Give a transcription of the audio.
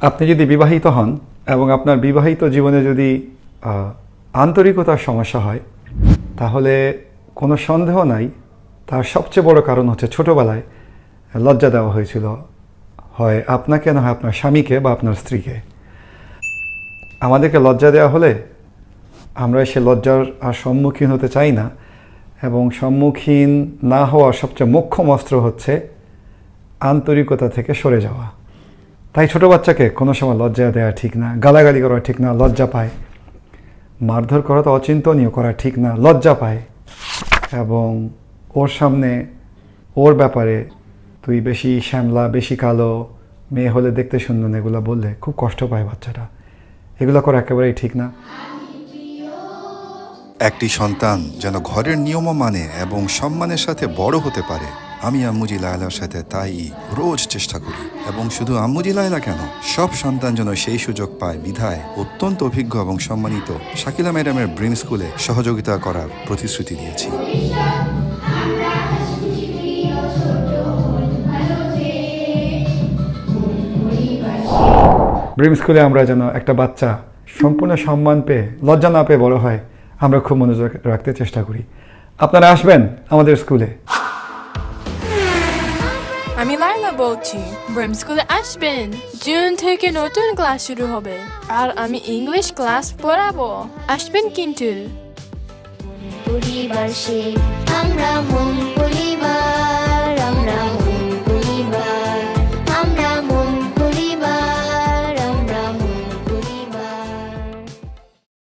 আপনি যদি বিবাহিত হন এবং আপনার বিবাহিত জীবনে যদি আন্তরিকতার সমস্যা হয়, তাহলে কোনো সন্দেহ নাই। তার সবচেয়ে বড় কারণ হচ্ছে ছোটোবেলায় লজ্জা দেওয়া হয়েছিল। হয় আপনাকে, না হয় আপনার স্বামীকে বা আপনার স্ত্রীকে। আমাদেরকে লজ্জা দেওয়া হলে আমরা সে লজ্জার আর সম্মুখীন হতে চাই না এবং সম্মুখীন না হওয়ার সবচেয়ে মোক্ষম অস্ত্র হচ্ছে আন্তরিকতা থেকে সরে যাওয়া। তাই ছোট বাচ্চাকে কোনো সময় লজ্জা দেওয়া ঠিক না, গালাগালি করা ঠিক না, লজ্জা পায়। মারধর করা তো অচিন্তনীয়, করা ঠিক না, লজ্জা পায়। এবং ওর সামনে, ওর ব্যাপারে তুই বেশি শ্যামলা, বেশি কালো, মেয়ে হলে দেখতে সুন্দর এগুলো বললে খুব কষ্ট পায় বাচ্চাটা। এগুলো করা একেবারেই ঠিক না। একটি সন্তান যেন ঘরের নিয়ম মানে এবং সম্মানের সাথে বড় হতে পারে আমি আম্মুজি লায়লার সাথে তাই রোজ চেষ্টা করি। এবং শুধু আম্মুজি লায়লা কেন? সব সন্তান যেন সেই সুযোগ পায় বিধায় অত্যন্ত অভিজ্ঞ এবং সম্মানিত শাকিলা ম্যাডামের ব্রিম স্কুলে সহযোগিতা করার প্রতিশ্রুতি দিয়েছি। ব্রিম স্কুলে আমরা যেন একটা বাচ্চা সম্পূর্ণ সম্মান পেয়ে, লজ্জা না পেয়ে বড় হয়, আমরা খুব মনোযোগ রাখতে চেষ্টা করি। আপনারা আসবেন আমাদের স্কুলে। আমি লাইলা বলছি ব্রেম স্কুলে আসবেন। জুন থেকে নতুন ক্লাস শুরু হবে। আর আমি ইংলিশ ক্লাস পড়াবো। আসবেন কিন্তু। পরিবার আমরা মন